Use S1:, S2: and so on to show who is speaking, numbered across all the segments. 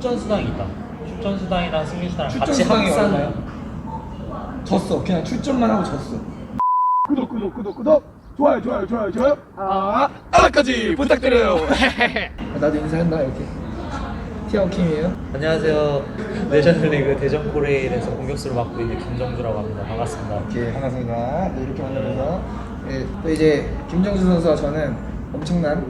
S1: 출전 수당이 있다. 출전 수당이랑 승리 수당
S2: 출전
S1: 같이
S2: 수당이
S1: 합산.
S2: 얼마야? 졌어. 그냥 출전만 하고 졌어. 구독 구독 구독 구독 좋아요 좋아요 좋아요 좋아요 아 알람까지 부탁드려요. 나도 인사했나 이렇게. 티아오킴이에요.
S1: 안녕하세요. 내셔널리그 대전 코레일에서 공격수를 맡고 있는 김정주라고 합니다. 반갑습니다.
S2: 오케이 반갑습니다. 네, 이렇게 만나면서 네, 또 이제 김정수 선수와 저는 엄청난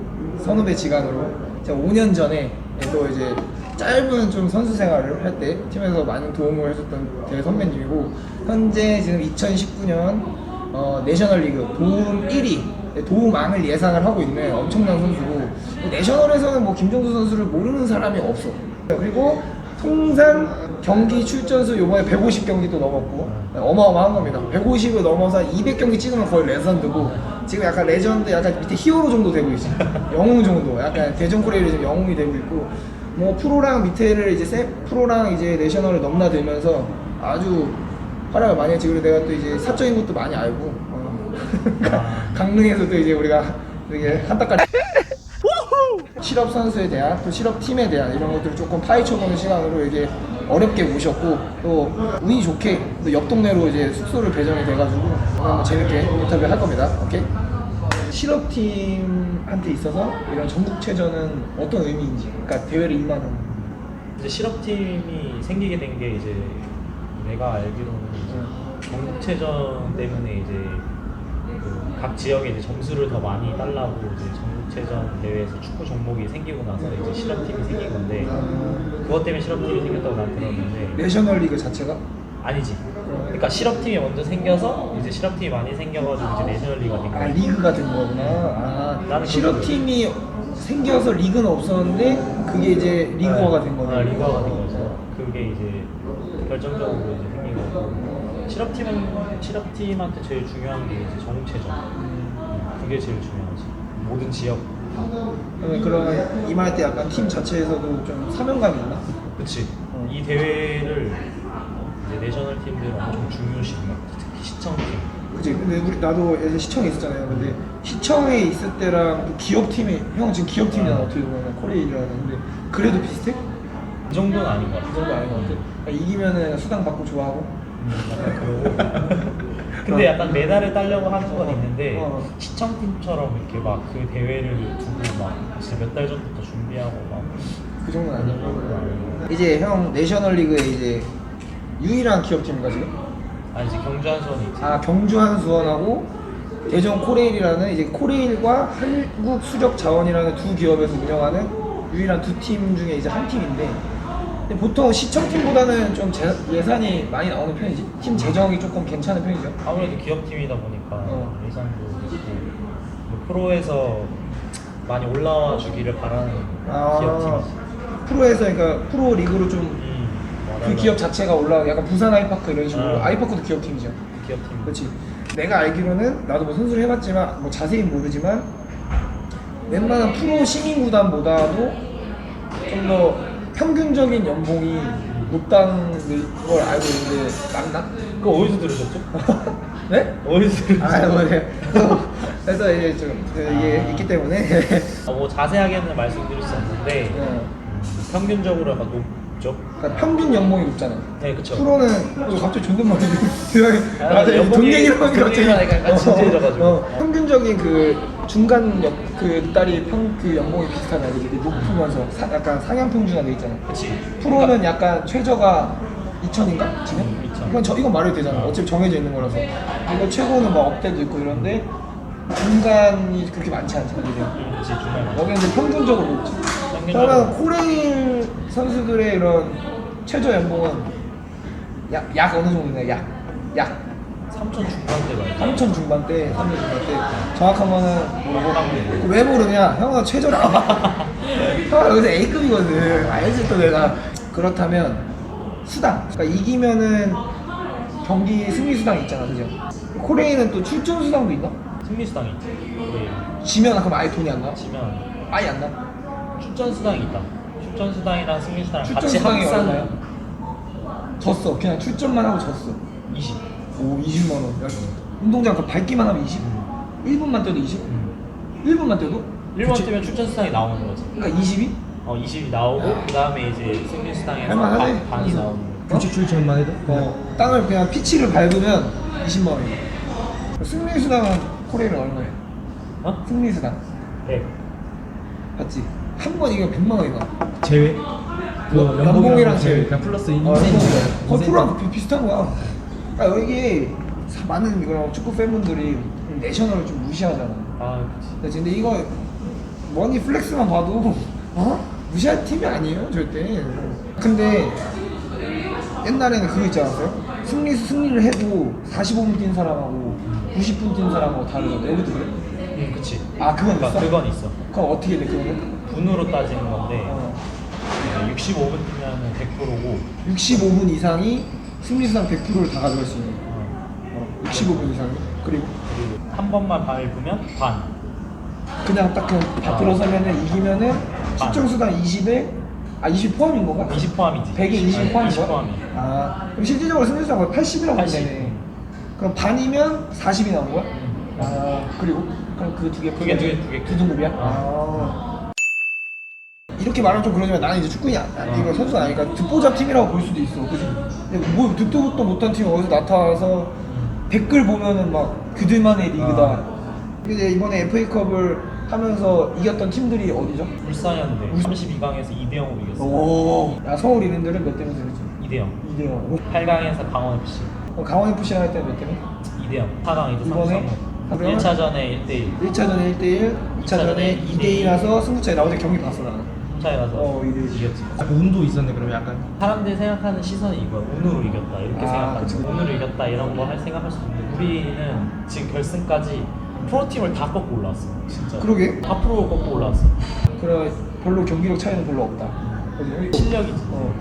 S2: 선후배 지간으로 제가 5년 전에 네, 또 이제 짧은 좀 선수 생활을 할 때 팀에서 많은 도움을 해줬던 제 선배님이고 현재 지금 2019년 어, 내셔널리그 도움 1위 네, 도움왕을 예상을 하고 있는 엄청난 선수고 내셔널에서는 뭐 김정수 선수를 모르는 사람이 없어. 그리고 통산 경기 출전수 요번에 150경기 또 넘었고 어마어마한 겁니다. 150을 넘어서 200경기 찍으면 거의 레전드고 지금 약간 레전드 약간 밑에 히어로 정도 되고 있어. 영웅 정도. 약간 대전 지금 영웅이 되고 있고 뭐 프로랑 밑에를 이제 세 프로랑 이제 내셔널을 넘나들면서 아주 활약을 많이 했지. 그리고 내가 또 이제 사적인 것도 많이 알고 어. 강릉에서도 이제 우리가 되게 한따까리 실업 선수에 대한 또 실업 팀에 대한 이런 것들을 조금 파헤쳐보는 시간으로 이게 어렵게 모셨고 또 운이 좋게 또 옆 동네로 이제 숙소를 배정이 돼가지고 오늘 한번 재밌게 인터뷰 할 겁니다. 오케이? 실업팀한테 있어서 이런 전국체전은 어떤 의미인지, 그러니까 대회를 임하는.
S1: 이제 실업팀이 생기게 된 게 이제 내가 알기로는 이제 전국체전 때문에 이제 그 각 지역에 이제 점수를 더 많이 달라고 이제 전국체전 대회에서 축구 종목이 생기고 나서 이제 실업팀이 생긴 건데 그것 때문에 실업팀이 생겼다고 난 들었는데
S2: 내셔널리그 자체가
S1: 아니지. 그러니까 실업팀이 먼저 생겨서 이제 실업팀이 많이 생겨가지고 이제 내셔널리가 된
S2: 아. 리그가 된 거구나. 아
S1: 나는
S2: 실업팀이 생겨서 리그는 없었는데 그게 이제 리그화가 된 거네.
S1: 아, 리그화가 된 거죠. 그게 이제 결정적으로 이제 생긴 거고. 실업팀은 실업팀한테 제일 중요한 게 이제 정체전. 그게 제일 중요하지. 모든 지역. 다.
S2: 그러면 그러면 임할 때 약간 팀 자체에서도 좀 사명감이 있나?
S1: 그치.
S2: 어.
S1: 이 대회를 이제 내셔널 팀들은 엄청 중요시합니다. 특히 시청팀.
S2: 그치 근데 우리 나도 예전에 시청에 있었잖아요. 근데 시청에 있을 때랑 또 기업팀이 형 지금 기업팀이잖아
S1: 어.
S2: 어떻게 보면 코레일이라는 근데 그래도 비슷해?
S1: 그 정도는 아닌
S2: 것그
S1: 같아.
S2: 정도 아닌 것 같아. 그러니까 이기면은 수당 받고 좋아하고.
S1: 음. 근데 약간 메달을 따려고 하는 건 있는데
S2: 어.
S1: 시청팀처럼 이렇게 막 그 대회를 두고 막 진짜 몇 달 전부터 준비하고
S2: 막그
S1: 그런. 정도는 아니고
S2: 이제 형 내셔널리그에 이제 유일한 기업팀인가 지금?
S1: 아 이제 경주한 수원이 있지.
S2: 아 경주 한 수원하고 대전 코레일이라는 이제 코레일과 한국 수력 자원이라는 두 기업에서 운영하는 유일한 두 팀 중에 이제 한 팀인데 근데 보통 시청팀보다는 좀 제- 예산이 많이 나오는 편이지? 팀 재정이 조금 괜찮은 편이죠?
S1: 아무래도 기업팀이다 보니까
S2: 어.
S1: 예산도 있고 뭐 프로에서 많이 올라와 주기를 바라는
S2: 아.
S1: 기업팀이지.
S2: 프로에서 그러니까 프로 리그로 좀 그
S1: 음,
S2: 기업 자체가 올라가 약간 부산 아이파크 이런 식으로
S1: 어.
S2: 아이파크도 기업 팀이죠
S1: 기업 팀
S2: 그렇지. 내가 알기로는 나도 뭐 선수를 해봤지만 뭐 자세히 모르지만 웬만한 프로 시민 구단보다도 좀 더 평균적인 연봉이 높다는 걸 알고 있는데 맞나?
S1: 그거 어디서 들으셨죠?
S2: 네?
S1: 어디서 들으셨죠?
S2: 아, 뭐, 네. 그래서 이제 좀 이게
S1: 아.
S2: 있기 때문에
S1: 아, 뭐 자세하게는 말씀드릴 수 없는데
S2: 어,
S1: 음, 평균적으로 약간 높 죠
S2: 그러니까 평균 연봉이 높잖아요.
S1: 네 그쵸
S2: 프로는 어, 갑자기 존댓말이
S1: 아,
S2: 나도
S1: 연봉이-
S2: 돈 얘기를 하니까
S1: 돈
S2: 갑자기
S1: 얘기가 약간 진지해져가지고.
S2: 어, 어. 평균적인 그 중간 역, 그 딸이 평, 그 연봉이 비슷하냐 이게 높으면서 사, 약간 상향 평준화 돼 있잖아요.
S1: 그치
S2: 프로는 약간 최저가 2천인가 지금?
S1: 음, 2,000.
S2: 이건 저 이건 말해도 되잖아. 어차피 정해져 있는 거라서. 이거 최고는 막 억대도 있고 이런데 중간이 그렇게 많지 않잖아 이게.
S1: 음, 그치 중간
S2: 여기는 이제 평균적으로 높지.
S1: 평균적으로.
S2: 그러면 코레일 선수들의 이런 최저 연봉은 약, 약 어느 정도냐? 약, 약
S1: 3천 중반대 말고
S2: 3천 중반대, 3천 중반대. 정확한 거는 모르고. 왜 모르냐? 형아 최저라. 형아 여기서 A급이거든. 알지 또 내가. 그렇다면 수당. 그러니까 이기면은 경기 승리 수당 있잖아, 그죠? 코레일은 또 출전 수당도 있나?
S1: 승리 수당이 있지 우리
S2: 지면 그럼 아예 돈이 안 나?
S1: 치면
S2: 아예 안 나?
S1: 출전 수당이 있다 출전 수당이랑 승리 수당
S2: 출전
S1: 같이
S2: 수당이
S1: 합산
S2: 얼마야? 졌어. 그냥 출전만 하고 졌어.
S1: 20
S2: 오 20만 원. 야, 운동장 그 밟기만 하면 20?
S1: 음.
S2: 1분만 뛰어도 20?
S1: 음.
S2: 1분만 뛰어도?
S1: 1번 뛰면 출전 수당이 나오는 거지
S2: 그러니까 22?
S1: 어어 20이 나오고 그 다음에 이제 승리수당에서
S2: 할만하네.
S1: 반, 반이 나오는 거.
S3: 규칙 출전만 해도
S2: 어, 땅을 그냥 피치를 밟으면 20만 원이야. 승리수당은 코레일은 얼마야?
S1: 어?
S2: 승리수당.
S1: 네.
S2: 봤지? 한 번 이거 100만 원이나.
S3: 제외 그
S2: 어, 연봉이랑 제외.
S3: 그냥 플러스
S2: 어,
S3: 인센티브
S2: 거의 프로랑 비- 비슷한 거야. 그러니까 여기 사- 많은 이런 축구 팬분들이 내셔널을 좀 무시하잖아.
S1: 아 그치.
S2: 근데 이거 머니 플렉스만 봐도 어? 무시할 팀이 아니에요 절대. 근데 옛날에는 그거 있지 않았어요? 승리 승리를 해도 45분 뛴 사람하고 90분 뛴 사람하고 다르거든. 여기도 그래?
S1: 음 그치.
S2: 아 그건
S1: 그러니까
S2: 있어?
S1: 그건 있어.
S2: 그럼 어떻게 돼 그거는?
S1: 분으로 따지는 건데
S2: 어.
S1: 65분 뛰면 100%고
S2: 65분 이상이 승리수당 100%를 다 가져갈 수 있는.
S1: 어,
S2: 어, 65분 이상이 그리고
S1: 그리고 한 번만 밟으면 반.
S2: 그냥 딱 그냥 다 들어서면은 이기면은
S1: 반.
S2: 시청수당 20에 아 20 포함인 건가?
S1: 20 포함이지.
S2: 100에 20 포함인
S1: 20
S2: 거야?
S1: 포함이.
S2: 아 그럼 실질적으로 승리수당 거의 80이라고 보면
S1: 80.
S2: 되네 그럼 반이면 40이 나온 거야?
S1: 음.
S2: 아 그리고 그럼 그 두 개
S1: 그게 두 개, 두개
S2: 두 등급이야?
S1: 어.
S2: 아 이렇게 말하면 좀 그러지만 나는 이제 축구인이 아, 아, 이거 선수가 아니니까 듣보잡 팀이라고 볼 수도 있어 그지? 근데 뭐 듣도 보도 못한 팀이 어디서 나타나서
S1: 음.
S2: 댓글 보면은 막 그들만의 리그다.
S1: 아.
S2: 이제 이번에 FA컵을 하면서 이겼던 팀들이 어디죠?
S1: 울산이었는데
S2: 울산.
S1: 32강에서 2대 0으로 이겼어.
S2: 오. 야 서울 이랜드는 몇 대면 되지?
S1: 2대 0.
S2: 2대 0.
S1: 8강에서 강원 FC.
S2: 어, 강원 FC랑 할 때는 몇 대면?
S1: 2대 0. 4강 이제
S2: 이번에
S1: 3대
S2: 그러면?
S1: 1차전에 1대 1.
S2: 1차전에 1대1, 2차전에 2대2라서 승부차에 나오는 경기 봤어 나는.
S1: 3차에 가서
S2: 어, 2대 1.
S1: 이겼지.
S3: 약간 운도 있었네 그러면 약간
S1: 사람들이 생각하는 시선이 이거야. 운으로 이겼다. 이렇게
S2: 아,
S1: 생각하는
S2: 그쵸.
S1: 거야. 운으로 이겼다 이런 거 할 생각할 수 있는데 우리는 지금 결승까지 프로팀을 다 꺾고 올라왔어. 진짜.
S2: 그러게.
S1: 다 프로 꺾고 올라왔어.
S2: 그래 별로 경기력 차이는 별로 없다. 그지?
S1: 실력이지.
S2: 어.